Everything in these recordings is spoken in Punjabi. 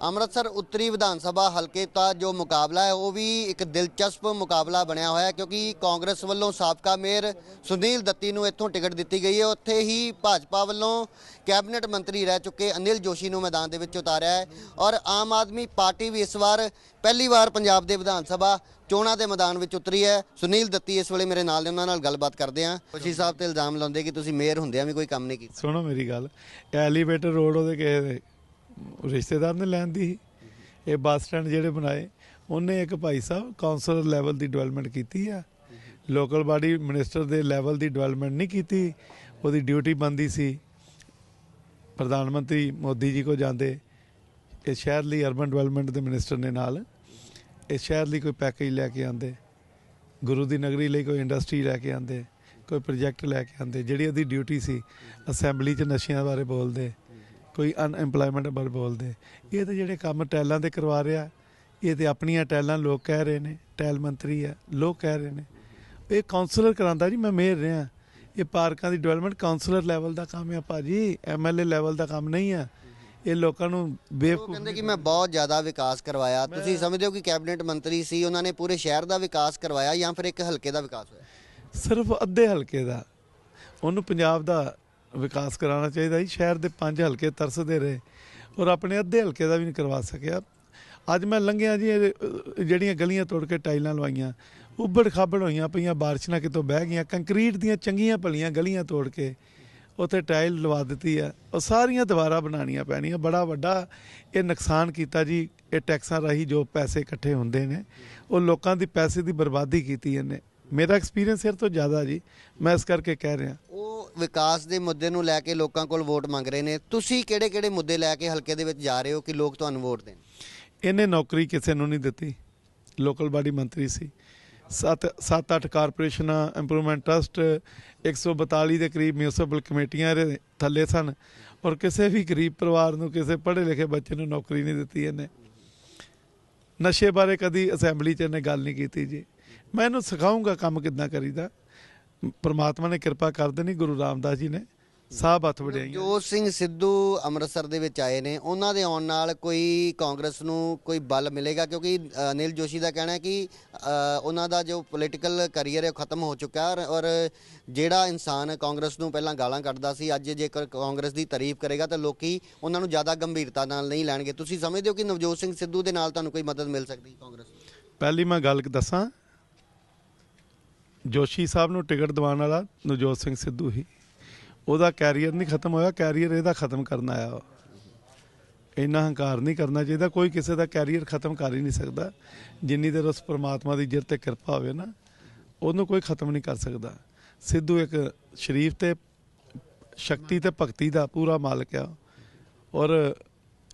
ਅੰਮ੍ਰਿਤਸਰ ਉੱਤਰੀ ਵਿਧਾਨ ਸਭਾ ਹਲਕੇ ਦਾ ਜੋ ਮੁਕਾਬਲਾ ਹੈ, ਉਹ ਵੀ ਇੱਕ ਦਿਲਚਸਪ ਮੁਕਾਬਲਾ ਬਣਿਆ ਹੋਇਆ ਹੈ, ਕਿਉਂਕਿ ਕਾਂਗਰਸ ਵੱਲੋਂ ਸਾਬਕਾ ਮੇਅਰ ਸੁਨੀਲ ਦੱਤੀ ਨੂੰ ਇੱਥੋਂ ਟਿਕਟ ਦਿੱਤੀ ਗਈ ਹੈ। ਉੱਥੇ ਹੀ ਭਾਜਪਾ ਵੱਲੋਂ ਕੈਬਨਿਟ ਮੰਤਰੀ ਰਹਿ ਚੁੱਕੇ ਅਨਿਲ ਜੋਸ਼ੀ ਨੂੰ ਮੈਦਾਨ ਦੇ ਵਿੱਚ ਉਤਾਰਿਆ ਹੈ ਔਰ ਆਮ ਆਦਮੀ ਪਾਰਟੀ ਵੀ ਇਸ ਵਾਰ ਪਹਿਲੀ ਵਾਰ ਪੰਜਾਬ ਦੇ ਵਿਧਾਨ ਸਭਾ ਚੋਣਾਂ ਦੇ ਮੈਦਾਨ ਵਿੱਚ ਉਤਰੀ ਹੈ। ਸੁਨੀਲ ਦੱਤੀ ਇਸ ਵੇਲੇ ਮੇਰੇ ਨਾਲ ਨੇ, ਉਹਨਾਂ ਨਾਲ ਗੱਲਬਾਤ ਕਰਦੇ ਹਾਂ। ਜੋਸ਼ੀ ਸਾਹਿਬ ਤੇ ਇਲਜ਼ਾਮ ਲਾਉਂਦੇ ਕਿ ਤੁਸੀਂ ਮੇਅਰ ਹੁੰਦਿਆਂ ਵੀ ਕੋਈ ਕੰਮ ਨਹੀਂ ਕੀਤਾ। ਸੁਣੋ ਮੇਰੀ ਗੱਲ, ਐਲੀਵੇਟਰ ਰੋਡ ਉਹਦੇ ਕਿਸੇ ਦੇ। ਰਿਸ਼ਤੇਦਾਰ ਨੇ ਲੈਣ ਦੀ ਇਹ ਬੱਸ ਸਟੈਂਡ ਜਿਹੜੇ ਬਣਾਏ, ਉਹਨੇ ਇੱਕ ਭਾਈ ਸਾਹਿਬ ਕਾਉਂਸਲਰ ਲੈਵਲ ਦੀ ਡਿਵੈਲਪਮੈਂਟ ਕੀਤੀ ਆ। ਲੋਕਲ ਬਾਡੀ ਮਿਨਿਸਟਰ ਦੇ ਲੈਵਲ ਦੀ ਡਿਵੈਲਪਮੈਂਟ ਨਹੀਂ ਕੀਤੀ। ਉਹਦੀ ਡਿਊਟੀ ਬੰਦੀ ਸੀ। ਪ੍ਰਧਾਨ ਮੰਤਰੀ ਮੋਦੀ ਜੀ ਕੋ ਜਾਂਦੇ। ਇਹ ਸ਼ਹਿਰ ਲਈ ਅਰਬਨ ਡਿਵੈਲਪਮੈਂਟ ਦੇ ਮਿਨਿਸਟਰ ਨੇ ਨਾਲ। ਇਹ ਸ਼ਹਿਰ ਲਈ ਕੋਈ ਪੈਕੇਜ ਲੈ ਕੇ ਆਂਦੇ ਗੁਰੂ ਦੀ ਨਗਰੀ ਲਈ ਕੋਈ ਇੰਡਸਟਰੀ ਲੈ ਕੇ ਆਂਦੇ ਕੋਈ ਪ੍ਰੋਜੈਕਟ ਲੈ ਕੇ ਆਂਦੇ ਜਿਹੜੀ ਉਹਦੀ ਡਿਊਟੀ ਸੀ ਅਸੈਂਬਲੀ 'ਚ ਨਸ਼ਿਆਂ ਬਾਰੇ ਬੋਲਦੇ। ਕੋਈ ਅਨਐਮਪਲੋਇਮੈਂਟ ਬਾਰੇ ਬੋਲਦੇ। ਇਹ ਤਾਂ ਜਿਹੜੇ ਕੰਮ ਟੈਲਾਂ ਤੇ ਕਰਵਾ ਰਿਹਾ ਇਹ ਤੇ ਆਪਣੀਆਂ ਟੈਲਾਂ ਲੋਕ ਕਹਿ ਰਹੇ ਨੇ ਟੈਲ ਮੰਤਰੀ ਆ ਲੋਕ ਕਹਿ ਰਹੇ ਨੇ। ਇਹ ਕਾਉਂਸਲਰ ਕਰਾਂਦਾ ਜੀ ਮੈਂ ਮੇਅਰ ਰਿਹਾ। ਇਹ ਪਾਰਕਾਂ ਦੀ ਡਿਵੈਲਪਮੈਂਟ ਕਾਉਂਸਲਰ ਲੈਵਲ ਦਾ ਕੰਮ ਆ ਭਾਜੀ ਐਮਐਲਏ ਲੈਵਲ ਦਾ ਕੰਮ ਨਹੀਂ ਆ। ਇਹ ਲੋਕਾਂ ਨੂੰ ਬੇਵਕੂਫ ਕਹਿੰਦੇ ਕਿ ਮੈਂ ਬਹੁਤ ਜ਼ਿਆਦਾ ਵਿਕਾਸ ਕਰਵਾਇਆ। ਤੁਸੀਂ ਸਮਝਦੇ ਹੋ ਕਿ ਕੈਬਨਿਟ ਮੰਤਰੀ ਸੀ ਉਹਨਾਂ ਨੇ ਪੂਰੇ ਸ਼ਹਿਰ ਦਾ ਵਿਕਾਸ ਕਰਵਾਇਆ ਜਾਂ ਫਿਰ ਇੱਕ ਹਲਕੇ ਦਾ ਵਿਕਾਸ ਹੋਇਆ? ਸਿਰਫ ਅੱਧੇ ਹਲਕੇ ਦਾ। ਉਹਨੂੰ ਪੰਜਾਬ ਦਾ ਵਿਕਾਸ ਕਰਾਉਣਾ ਚਾਹੀਦਾ ਸੀ ਸ਼ਹਿਰ ਦੇ ਪੰਜ ਹਲਕੇ ਤਰਸਦੇ ਰਹੇ। ਔਰ ਆਪਣੇ ਅੱਧੇ ਹਲਕੇ ਦਾ ਵੀ ਨਹੀਂ ਕਰਵਾ ਸਕਿਆ। ਅੱਜ ਮੈਂ ਲੰਘਿਆ ਜੀ ਜਿਹੜੀਆਂ ਗਲੀਆਂ ਤੋੜ ਕੇ ਟਾਈਲਾਂ ਲਵਾਈਆਂ ਉੱਬੜ ਖਾਬੜ ਹੋਈਆਂ ਪਈਆਂ, ਬਾਰਿਸ਼ ਨਾਲ ਕਿਤੋਂ ਬਹਿ ਗਈਆਂ, ਕੰਕਰੀਟ ਦੀਆਂ ਚੰਗੀਆਂ ਭਲੀਆਂ ਗਲੀਆਂ ਤੋੜ ਕੇ ਉੱਥੇ ਟਾਈਲ ਲਵਾ ਦਿੱਤੀ ਆ ਉਹ ਸਾਰੀਆਂ ਦੁਬਾਰਾ ਬਣਾਉਣੀਆਂ ਪੈਣੀਆਂ। ਬੜਾ ਵੱਡਾ ਇਹ ਨੁਕਸਾਨ ਕੀਤਾ ਜੀ। ਇਹ ਟੈਕਸਾਂ ਰਾਹੀਂ ਜੋ ਪੈਸੇ ਇਕੱਠੇ ਹੁੰਦੇ ਨੇ, ਉਹ ਲੋਕਾਂ ਦੀ ਪੈਸੇ ਦੀ ਬਰਬਾਦੀ ਕੀਤੀ ਇਹਨੇ। ਮੇਰਾ ਐਕਸਪੀਰੀਅੰਸ ਇਹ ਤੋਂ ਜ਼ਿਆਦਾ ਜੀ। ਮੈਂ ਇਸ ਕਰਕੇ ਕਹਿ ਰਿਹਾ। ਉਹ ਵਿਕਾਸ ਦੇ ਮੁੱਦੇ ਨੂੰ ਲੈ ਕੇ ਲੋਕਾਂ ਕੋਲ ਵੋਟ ਮੰਗ ਰਹੇ ਨੇ? ਤੁਸੀਂ ਕਿਹੜੇ ਕਿਹੜੇ ਮੁੱਦੇ ਲੈ ਕੇ ਹਲਕੇ ਦੇ ਵਿੱਚ ਜਾ ਰਹੇ ਹੋ ਕਿ ਲੋਕ ਤੁਹਾਨੂੰ ਵੋਟ ਦੇਣ? ਇਹਨੇ ਨੌਕਰੀ ਕਿਸੇ ਨੂੰ ਨਹੀਂ ਦਿੱਤੀ। ਲੋਕਲ ਬਾਡੀ ਮੰਤਰੀ ਸੀ। ਸੱਤ ਸੱਤ ਅੱਠ ਕਾਰਪੋਰੇਸ਼ਨਾਂ, ਇੰਪਰੂਵਮੈਂਟ ਟਰਸਟ 142 ਦੇ ਕਰੀਬ ਮਿਊਨਿਸਪਲ ਕਮੇਟੀਆਂ ਥੱਲੇ ਸਨ। ਔਰ ਕਿਸੇ ਵੀ ਗਰੀਬ ਪਰਿਵਾਰ ਨੂੰ, ਕਿਸੇ ਪੜ੍ਹੇ ਲਿਖੇ ਬੱਚੇ ਨੂੰ ਨੌਕਰੀ ਨਹੀਂ ਦਿੱਤੀ ਇਹਨੇ। ਨਸ਼ੇ ਬਾਰੇ ਕਦੀ ਅਸੈਂਬਲੀ 'ਚ ਇਹਨੇ ਗੱਲ ਨਹੀਂ ਕੀਤੀ ਜੀ। ਮੈਂ ਇਹਨੂੰ ਸਿਖਾਉਂਗਾ ਕੰਮ ਕਿੱਦਾਂ ਕਰੀਦਾ। ਪ੍ਰਮਾਤਮਾ ਨੇ ਕਿਰਪਾ ਕਰ ਦੇਣੀ ਗੁਰੂ ਰਾਮਦਾਸ ਜੀ ਨੇ ਸਾਹ ਹੱਥ ਵਡਿਆਈਆਂ ਜੋਤ ਸਿੰਘ ਸਿੱਧੂ ਅੰਮ੍ਰਿਤਸਰ ਦੇ ਵਿੱਚ ਆਏ ਨੇ ਉਹਨਾਂ ਦੇ ਆਉਣ ਨਾਲ ਕੋਈ ਕਾਂਗਰਸ ਨੂੰ ਕੋਈ ਬਲ ਮਿਲੇਗਾ? ਕਿਉਂਕਿ ਅਨਿਲ ਜੋਸ਼ੀ ਦਾ ਕਹਿਣਾ ਹੈ ਕਿ ਉਹਨਾਂ ਦਾ ਜੋ ਪੋਲੀਟੀਕਲ ਕੈਰੀਅਰ ਹੈ ਉਹ ਖਤਮ ਹੋ ਚੁੱਕਾ ਹੈ ਔਰ- ਜਿਹੜਾ ਇਨਸਾਨ ਕਾਂਗਰਸ ਨੂੰ ਪਹਿਲਾਂ ਗਾਲਾਂ ਕੱਢਦਾ ਸੀ ਅੱਜ ਜੇਕਰ ਕਾਂਗਰਸ ਦੀ ਤਾਰੀਫ ਕਰੇਗਾ ਤਾਂ ਲੋਕੀ ਉਹਨਾਂ ਨੂੰ ਜ਼ਿਆਦਾ ਗੰਭੀਰਤਾ ਨਾਲ ਨਹੀਂ ਲੈਣਗੇ। ਤੁਸੀਂ ਸਮਝਦੇ ਹੋ ਕਿ ਨਵਜੋਤ ਸਿੰਘ ਸਿੱਧੂ ਦੇ ਨਾਲ ਤੁਹਾਨੂੰ ਕੋਈ ਮਦਦ ਮਿਲ ਸਕਦੀ ਕਾਂਗਰਸ ਪਹਿਲੀ ਮੈਂ ਗੱਲ ਦੱਸਾਂ ਜੋਸ਼ੀ ਸਾਹਿਬ ਨੂੰ ਟਿਕਟ ਦਿਵਾਉਣ ਵਾਲਾ ਨਵਜੋਤ ਸਿੰਘ ਸਿੱਧੂ ਹੀ। ਉਹਦਾ ਕੈਰੀਅਰ ਨਹੀਂ ਖਤਮ ਹੋਇਆ ਕੈਰੀਅਰ ਇਹਦਾ ਖਤਮ ਕਰਨ ਆਇਆ ਇੰਨਾ ਹੰਕਾਰ ਨਹੀਂ ਕਰਨਾ ਚਾਹੀਦਾ, ਕੋਈ ਕਿਸੇ ਦਾ ਕੈਰੀਅਰ ਖਤਮ ਕਰ ਹੀ ਨਹੀਂ ਸਕਦਾ। ਜਿੰਨੀ ਦੇਰ ਉਸ ਪਰਮਾਤਮਾ ਦੀ ਜਿਰ ਤੇ ਕਿਰਪਾ ਹੋਵੇ ਨਾ, ਉਹਨੂੰ ਕੋਈ ਖਤਮ ਨਹੀਂ ਕਰ ਸਕਦਾ। ਸਿੱਧੂ ਇੱਕ ਸ਼ਰੀਫ ਤੇ ਸ਼ਕਤੀ ਤੇ ਭਗਤੀ ਦਾ ਪੂਰਾ ਮਾਲਕ ਆ। ਔਰ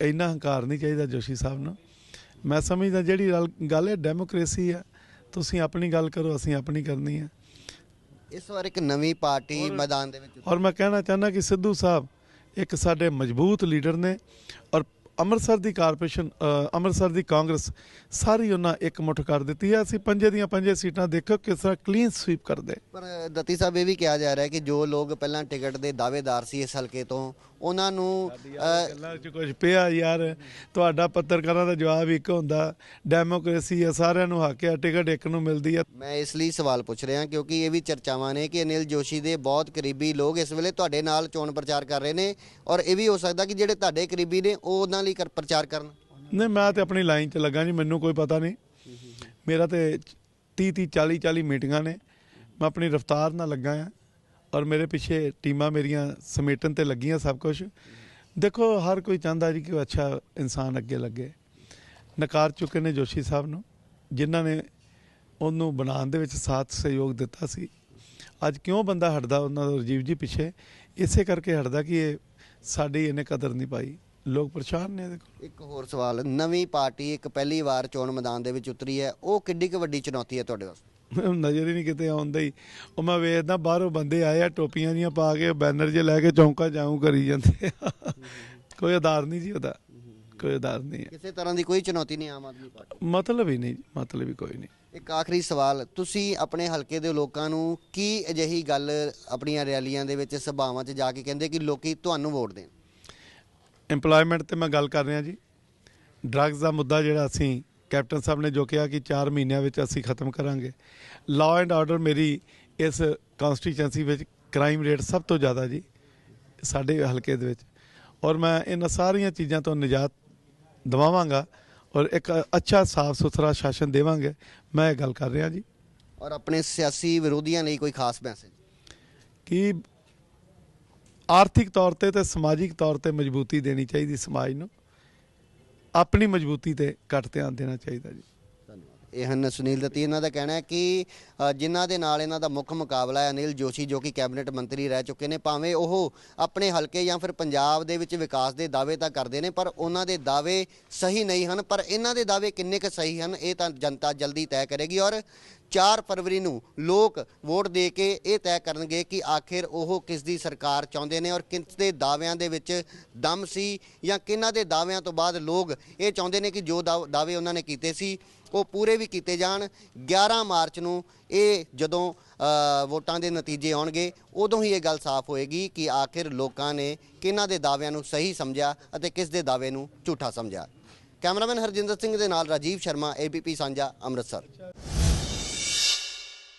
ਇੰਨਾ ਹੰਕਾਰ ਨਹੀਂ ਚਾਹੀਦਾ ਜੋਸ਼ੀ ਸਾਹਿਬ ਨੂੰ। ਮੈਂ ਸਮਝਦਾ ਜਿਹੜੀ ਗੱਲ- ਗੱਲ ਹੈ ਡੈਮੋਕ੍ਰੇਸੀ ਆ। ਤੁਸੀਂ ਆਪਣੀ ਗੱਲ ਕਰੋ ਅਸੀਂ ਆਪਣੀ ਕਰਨੀ ਹੈ। ਇਸ ਵਾਰ ਇੱਕ ਨਵੀਂ ਪਾਰਟੀ ਮੈਦਾਨ ਦੇ ਵਿੱਚ ਔਰ ਮੈਂ ਕਹਿਣਾ ਚਾਹੁੰਦਾ ਕਿ ਸਿੱਧੂ ਸਾਹਿਬ ਇੱਕ ਸਾਡੇ ਮਜ਼ਬੂਤ ਲੀਡਰ ਨੇ ਔਰ ਅੰਮ੍ਰਿਤਸਰ ਦੀ ਕਾਰਪੋਰੇਸ਼ਨ ਅੰਮ੍ਰਿਤਸਰ ਦੀ ਕਾਂਗਰਸ ਸਾਰੀ ਉਹਨਾਂ ਇੱਕ ਮੁੱਠ ਕਰ ਦਿੱਤੀ ਹੈ। ਅਸੀਂ ਪੰਜੇ ਦੀਆਂ ਪੰਜੇ ਸੀਟਾਂ ਦੇਖੋ ਕਿਸ ਤਰ੍ਹਾਂ ਕਲੀਨ ਸਵੀਪ ਕਰਦੇ। ਪਰ ਦਤੀ ਸਾਹਿਬ ਇਹ ਵੀ ਕਿਹਾ ਜਾ ਰਿਹਾ ਹੈ ਕਿ ਜੋ ਲੋਕ ਪਹਿਲਾਂ ਟਿਕਟ ਦੇ ਦਾਅਵੇਦਾਰ ਸੀ ਇਸ ਹਲਕੇ ਤੋਂ ਉਹਨਾਂ ਨੂੰ ਗੱਲਾਂ 'ਚ ਕੁਝ ਪਿਆ ਯਾਰ। ਤੁਹਾਡਾ ਪੱਤਰਕਾਰਾਂ ਦਾ ਜਵਾਬ ਇੱਕ ਹੁੰਦਾ ਡੈਮੋਕ੍ਰੇਸੀ ਹੈ ਸਾਰਿਆਂ ਨੂੰ ਹੱਕ ਹੈ ਟਿਕਟ ਇੱਕ ਨੂੰ ਮਿਲਦੀ ਹੈ ਮੈਂ ਇਸ ਲਈ ਸਵਾਲ ਪੁੱਛ ਰਿਹਾ ਕਿਉਂਕਿ ਇਹ ਵੀ ਚਰਚਾਵਾਂ ਨੇ ਕਿ ਅਨਿਲ ਜੋਸ਼ੀ ਦੇ ਬਹੁਤ ਕਰੀਬੀ ਲੋਕ ਇਸ ਵੇਲੇ ਤੁਹਾਡੇ ਨਾਲ ਚੋਣ ਪ੍ਰਚਾਰ ਕਰ ਰਹੇ ਨੇ ਔਰ ਇਹ ਵੀ ਹੋ ਸਕਦਾ ਕਿ ਜਿਹੜੇ ਤੁਹਾਡੇ ਕਰੀਬੀ ਨੇ ਉਹ ਉਹਨਾਂ ਲਈ ਕਰ- ਪ੍ਰਚਾਰ ਕਰਨ। ਨਹੀਂ ਮੈਂ ਤੇ ਆਪਣੀ ਲਾਈਨ 'ਚ ਲੱਗਾ ਜੀ ਮੈਨੂੰ ਕੋਈ ਪਤਾ ਨਹੀਂ। ਮੇਰਾ ਤੇ 30 30 40 40 ਮੀਟਿੰਗਾਂ ਨੇ। ਮੈਂ ਆਪਣੀ ਰਫਤਾਰ ਨਾਲ ਲੱਗਾ ਆ ਔਰ ਮੇਰੇ ਪਿੱਛੇ ਟੀਮਾਂ ਮੇਰੀਆਂ ਸਮੇਟਨ ਤੇ ਲੱਗੀਆਂ ਸਭ ਕੁਝ ਦੇਖੋ, ਹਰ ਕੋਈ ਚਾਹੁੰਦਾ ਜੀ ਕਿ ਉਹ ਅੱਛਾ ਇਨਸਾਨ ਅੱਗੇ ਲੱਗੇ। ਨਕਾਰ ਚੁੱਕੇ ਨੇ ਜੋਸ਼ੀ ਸਾਹਿਬ ਨੂੰ, ਜਿਨ੍ਹਾਂ ਨੇ ਉਹਨੂੰ ਬਣਾਉਣ ਦੇ ਵਿੱਚ ਸਾਥ, ਸਹਿਯੋਗ ਦਿੱਤਾ ਸੀ। ਅੱਜ ਕਿਉਂ ਬੰਦਾ ਹਟਦਾ ਉਹਨਾਂ ਦਾ, ਰਜੀਵ ਜੀ ਪਿੱਛੇ? ਇਸੇ ਕਰਕੇ ਹਟਦਾ ਕਿ ਇਹ ਸਾਡੀ ਇਹਨੇ ਕਦਰ ਨਹੀਂ ਪਾਈ। ਲੋਕ ਪਰੇਸ਼ਾਨ ਨੇ ਇਹਦੇ ਕੋਲ। ਇੱਕ ਹੋਰ ਸਵਾਲ, ਨਵੀਂ ਪਾਰਟੀ ਇੱਕ ਪਹਿਲੀ ਵਾਰ ਚੋਣ ਮੈਦਾਨ ਦੇ ਵਿੱਚ ਉਤਰੀ ਹੈ। ਉਹ ਕਿੱਡੀ ਕੁ ਵੱਡੀ ਚੁਣੌਤੀ ਹੈ ਤੁਹਾਡੇ ਵਾਸਤੇ? ਮੈਨੂੰ ਨਜ਼ਰ ਹੀ ਨਹੀਂ ਕਿਤੇ ਆਉਂਦਾ ਹੀ। ਉਹ ਮੈਂ ਵੇਖਦਾ ਬਾਹਰੋਂ ਬੰਦੇ ਆਏ ਆ ਟੋਪੀਆਂ ਜੀਆਂ ਪਾ ਕੇ ਬੈਨਰ ਜੇ ਲੈ ਕੇ ਚੌਂਕਾ ਜਾਊਂ ਕਰੀ ਜਾਂਦੇ ਆ। ਕੋਈ ਆਧਾਰ ਨਹੀਂ ਜੀ ਉਹਦਾ। ਕੋਈ ਆਧਾਰ ਨਹੀਂ ਹੈ ਕਿਸੇ ਤਰ੍ਹਾਂ ਦੀ ਕੋਈ ਚੁਣੌਤੀ ਨਹੀਂ ਆਮ ਆਦਮੀ ਪਾਰਟੀ ਮਤਲਬ ਹੀ ਨਹੀਂ ਜੀ, ਮਤਲਬ ਹੀ ਕੋਈ ਨਹੀਂ ਇੱਕ ਆਖਰੀ ਸਵਾਲ ਤੁਸੀਂ ਆਪਣੇ ਹਲਕੇ ਦੇ ਲੋਕਾਂ ਨੂੰ ਕੀ ਅਜਿਹੀ ਗੱਲ ਆਪਣੀਆਂ ਰੈਲੀਆਂ ਦੇ ਵਿੱਚ ਸਭਾਵਾਂ 'ਚ ਜਾ ਕੇ ਕਹਿੰਦੇ ਕਿ ਲੋਕੀ ਤੁਹਾਨੂੰ ਵੋਟ ਦੇਣ? EMPLOYMENT ਤੇ ਮੈਂ ਗੱਲ ਕਰ ਰਿਹਾ ਜੀ। ਡਰੱਗਸ ਦਾ ਮੁੱਦਾ ਜਿਹੜਾ ਅਸੀਂ ਕੈਪਟਨ ਸਾਹਿਬ ਨੇ ਜੋ ਕਿਹਾ ਕਿ 4 ਮਹੀਨਿਆਂ ਵਿੱਚ ਅਸੀਂ ਖਤਮ ਕਰਾਂਗੇ। ਲਾਅ ਐਂਡ ਆਰਡਰ ਮੇਰੀ ਇਸ ਕਨਸਟੀਚੁਐਂਸੀ ਵਿੱਚ ਕ੍ਰਾਈਮ ਰੇਟ ਸਭ ਤੋਂ ਜ਼ਿਆਦਾ ਜੀ ਸਾਡੇ ਹਲਕੇ ਦੇ ਵਿੱਚ। ਔਰ ਮੈਂ ਇਹਨਾਂ ਸਾਰੀਆਂ ਚੀਜ਼ਾਂ ਤੋਂ ਨਿਜਾਤ ਦਿਵਾਵਾਂਗਾ ਔਰ ਇੱਕ ਅੱਛਾ ਸਾਫ਼ ਸੁਥਰਾ ਸ਼ਾਸਨ ਦੇਵਾਂਗੇ। ਮੈਂ ਇਹ ਗੱਲ ਕਰ ਰਿਹਾ ਜੀ। ਔਰ ਆਪਣੇ ਸਿਆਸੀ ਵਿਰੋਧੀਆਂ ਲਈ ਕੋਈ ਖਾਸ ਮੈਸੇਜ ਕਿ ਆਰਥਿਕ ਤੌਰ ਤੇ ਤੇ ਸਮਾਜਿਕ ਤੌਰ ਤੇ ਮਜ਼ਬੂਤੀ ਦੇਣੀ ਚਾਹੀਦੀ ਸਮਾਜ ਨੂੰ। ਆਪਣੀ ਮਜ਼ਬੂਤੀ ਤੇ ਘੱਟ ਧਿਆਨ ਦੇਣਾ ਚਾਹੀਦਾ ਜੀ। ਇਹ ਹਨ ਸੁਨੀਲ ਦੱਤੀ ਇਹਨਾਂ ਦਾ ਕਹਿਣਾ ਹੈ ਕਿ ਅ, ਜਿਨ੍ਹਾਂ ਦੇ ਨਾਲ ਇਹਨਾਂ ਦਾ ਮੁੱਖ ਮੁਕਾਬਲਾ ਹੈ ਅਨਿਲ ਜੋਸ਼ੀ ਜੋ ਕਿ ਕੈਬਨਿਟ ਮੰਤਰੀ ਰਹਿ ਚੁੱਕੇ ਨੇ ਭਾਵੇਂ ਉਹ ਆਪਣੇ ਹਲਕੇ ਜਾਂ ਫਿਰ ਪੰਜਾਬ ਦੇ ਵਿੱਚ ਵਿਕਾਸ ਦੇ ਦਾਅਵੇ ਤਾਂ ਕਰਦੇ ਨੇ ਪਰ ਉਹਨਾਂ ਦੇ ਦਾਅਵੇ ਸਹੀ ਨਹੀਂ ਹਨ ਪਰ ਇਹਨਾਂ ਦੇ ਦਾਅਵੇ ਕਿੰਨੇ ਕੁ ਸਹੀ ਹਨ ਇਹ ਤਾਂ ਜਨਤਾ ਜਲਦੀ ਤੈਅ ਕਰੇਗੀ ਔਰ 4 ਫਰਵਰੀ ਨੂੰ ਲੋਕ ਵੋਟ ਦੇ ਕੇ ਇਹ ਤੈਅ ਕਰਨਗੇ ਕਿ ਆਖਿਰ ਉਹ ਕਿਸ ਦੀ ਸਰਕਾਰ ਚਾਹੁੰਦੇ ਨੇ ਔਰ ਕਿਸ ਦੇ ਦਾਅਵਿਆਂ ਦੇ ਵਿੱਚ ਦਮ ਸੀ ਜਾਂ ਕਿਹਨਾਂ ਦੇ ਦਾਅਵਿਆਂ ਤੋਂ ਬਾਅਦ ਲੋਕ ਇਹ ਚਾਹੁੰਦੇ ਨੇ ਕਿ ਜੋ ਦਾਅ- ਦਾਅਵੇ ਉਹਨਾਂ ਨੇ ਕੀਤੇ ਸੀ, ਉਹ ਪੂਰੇ ਵੀ ਕੀਤੇ ਜਾਣ। 11 ਮਾਰਚ ਨੂੰ ਇਹ ਜਦੋਂ ਵੋਟਾਂ ਦੇ ਨਤੀਜੇ ਆਉਣਗੇ, ਉਦੋਂ ਹੀ ਇਹ ਗੱਲ ਸਾਫ਼ ਹੋਏਗੀ ਕਿ ਆਖਿਰ ਲੋਕਾਂ ਨੇ ਕਿਹਨਾਂ ਦੇ ਦਾਅਵਿਆਂ ਨੂੰ ਸਹੀ ਸਮਝਿਆ ਅਤੇ ਕਿਸ ਦੇ ਦਾਅਵੇ ਨੂੰ ਝੂਠਾ ਸਮਝਿਆ। ਕੈਮਰਾਮੈਨ ਹਰਜਿੰਦਰ ਸਿੰਘ ਦੇ ਨਾਲ ਰਾਜੀਵ ਸ਼ਰਮਾ, ਏਬੀਪੀ ਸਾਂਝਾ, ਅੰਮ੍ਰਿਤਸਰ।